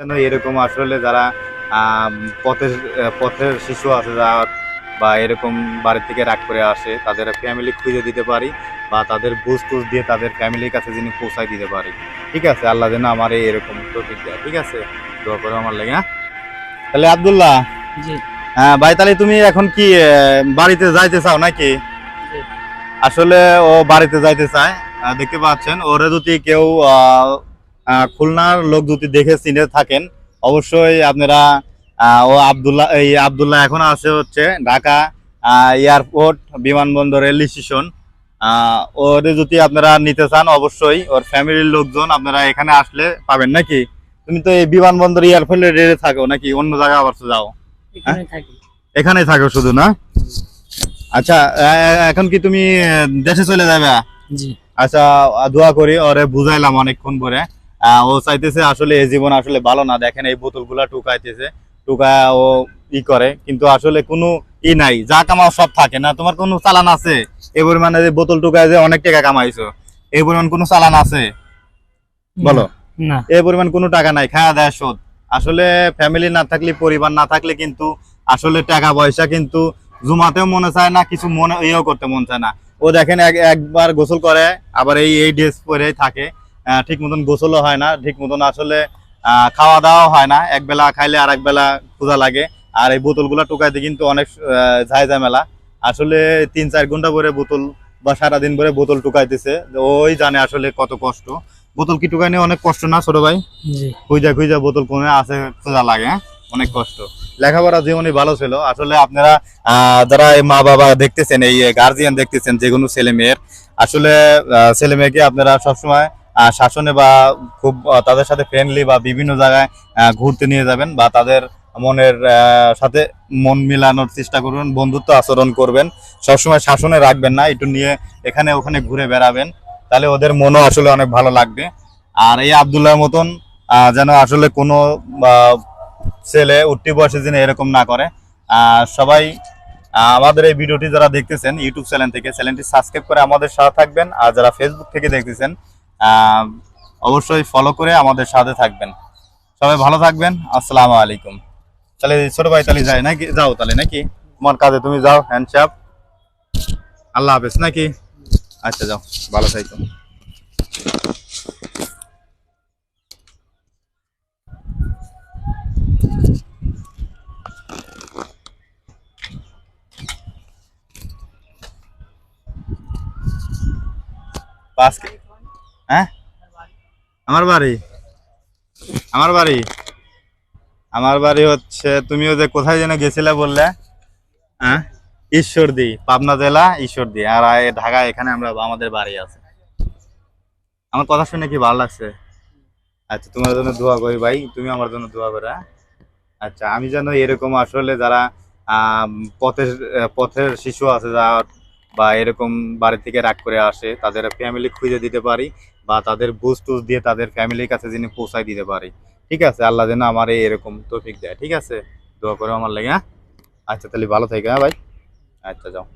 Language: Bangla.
যেন এরকম আসলে যারা পথের পথের শিশু আছে যা বা এরকম বাড়ি থেকে রাগ করে আসে তাদের ফ্যামিলি খুঁজে দিতে পারি বা তাদের বুঝ টুজ দিয়ে তাদের ফ্যামিলির কাছে যিনি পৌঁছায় দিতে পারি। ঠিক আছে? আল্লাহ যেন আমার এই এরকম তৌফিক দেয়। ঠিক আছে? দোয়া করে আমার লাগে হ্যাঁ? তাহলে আব্দুল্লাহ হ্যাঁ ভাই তাহলে তুমি এখন কি বাড়িতে যাইতে চাও নাকি? আসলে ও বাড়িতে যাইতে চায়। দেখতে পাচ্ছেন ওরে যদি কেউ খুলনার লোক যদি দেখে চিনে থাকেন অবশ্যই আপনারা ও আব্দুল্লাহ এই আব্দুল্লাহ এখন আছে হচ্ছে ঢাকা এয়ারপোর্ট বিমানবন্দর রেল স্টেশন। ওরে যদি আপনারা নিতে চান অবশ্যই ওর ফ্যামিলির লোকজন আপনারা এখানে আসলে পাবেন নাকি? তুমি তো এই বিমানবন্দর এয়ারপোর্টে রেলে থাকো নাকি অন্য জায়গায় আবার যাও? এখানে এখানেই থাকো শুধু না? আচ্ছা এখন কি তুমি দেশে চলে যাবে? আচ্ছা দোয়া করি ওরে বুঝাইলাম অনেকক্ষণ পরে। ও চাইতেছে আসলে এই জীবন আসলে ভালো না। দেখেন এই বোতলগুলা টুকাইতেছে। টুকা ও ই করে কিন্তু আসলে কোনো ই নাই। যা কামাও সব থাকে না। তোমার কোনো চালান আছে? এই পরিমাণে যে বোতল টুকায় যে অনেক টাকা কামাইছো। এই পরিমাণ কোনো চালান আছে? বলো। না। এই পরিমাণ কোনো টাকা নাই। খাওয়া দেয় শোধ। আসলে ফ্যামিলি না থাকলে পরিবার না থাকলে কিন্তু আসলে টাকা পয়সা কিন্তু জুমাতেও মনে চায় না কিছু মনে ইয়েও করতে মন চায় না। ও দেখেন এক- একবার গোসল করে আবার এই এই ড্রেস পরেই থাকে। ঠিক মতন গোসলও হয় না ঠিক মতন আসলে আহ, খাওয়া দাওয়াও হয় না। এক বেলা খাইলে আর এক বেলা ক্ষুধা লাগে। আর এই বোতলগুলা টুকাইতে কিন্তু অনেক ঝাই ঝামেলা। আসলে তিন চার ঘণ্টা ভরে বোতল বা সারাদিন ভরে বোতল টুকাইতেছে ওই জানে আসলে কত কষ্ট। বোতল কি টুকাই নিয়ে অনেক কষ্ট না ছোট ভাই? খুঁজা খুঁজা বোতল কোনে আছে খোঁজা লাগে হ্যাঁ? অনেক কষ্ট। লেখাপড়া জীবনই ভালো ছিল। আসলে আপনারা আহ, যারা এই মা বাবা দেখতেছেন এই গার্জিয়ান দেখতেছেন যে কোনো ছেলে মেয়ের আসলে আহ, ছেলে মেয়েকে আপনারা সবসময় শাসনে বা খুব তাদের সাথে ফ্রেন্ডলি বা বিভিন্ন জায়গায় ঘুরতে নিয়ে যাবেন বা তাদের মনের সাথে মন মিলানোর চেষ্টা করবেন বন্ধুত্ব আচরণ করবেন। সবসময় শাসনে রাখবেন না, একটু নিয়ে এখানে ওখানে ঘুরে বেড়াবেন, তাহলে ওদের মনও আসলে অনেক ভালো লাগবে। আর এই আবদুল্লাহর মতন যেন আসলে কোনো ছেলে উঠতি বয়সে যেন এরকম না করে। সবাই আমাদের এই ভিডিওটি যারা দেখতেছেন, ইউটিউব চ্যানেল থেকে, চ্যানেলটি সাবস্ক্রাইব করে আমাদের সাথে থাকবেন। আর যারা ফেসবুক থেকে দেখতেছেন অবশ্যই ফলো করে আমাদের সাথে থাকবেন। সবাই ভালো থাকবেন, আসসালামু আলাইকুম। তাহলে ছোট ভাই তাহলে যাই নাকি? যাও তাহলে, নাকি? তোমার কাজে তুমি যাও হ্যান্ডশাপ আল্লাহ হাফেজ, নাকি? আচ্ছা যাও, ভালো থাকো। কে- হ্যাঁ? আমার বাড়ি। আমার বাড়ি। আমার বাড়ি হচ্ছে, তুমিও যে কোথায় যেন গেছিলে বললে হ্যাঁ? ঈশ্বরদী, পাবনা জেলা ঈশ্বরদী। আর ঢাকা, এখানে আমরা, আমাদের বাড়ি আছে। আমার কথা শুনে কি ভালো লাগছে? আচ্ছা তোমার জন্য দোয়া করি ভাই তুমি আমার জন্য দোয়া করে হ্যাঁ? আচ্ছা আমি যেন এরকম আসলে যারা পথের পথের শিশু আছে যা বা এরকম বাড়ি থেকে রাগ করে আসে, তাদের ফ্যামিলি খুঁজে দিতে পারি। বা তাদের বুঝ টুজ দিয়ে তাদের ফ্যামিলির কাছে যিনি পৌঁছায় দিতে পারি। ঠিক আছে? আল্লাহ যেন আমার এরকম তৌফিক দেয়। ঠিক আছে? দোয়া করে আমার লাগে হ্যাঁ? আচ্ছা তাহলে ভালো থাকে হ্যাঁ ভাই? আচ্ছা যাও।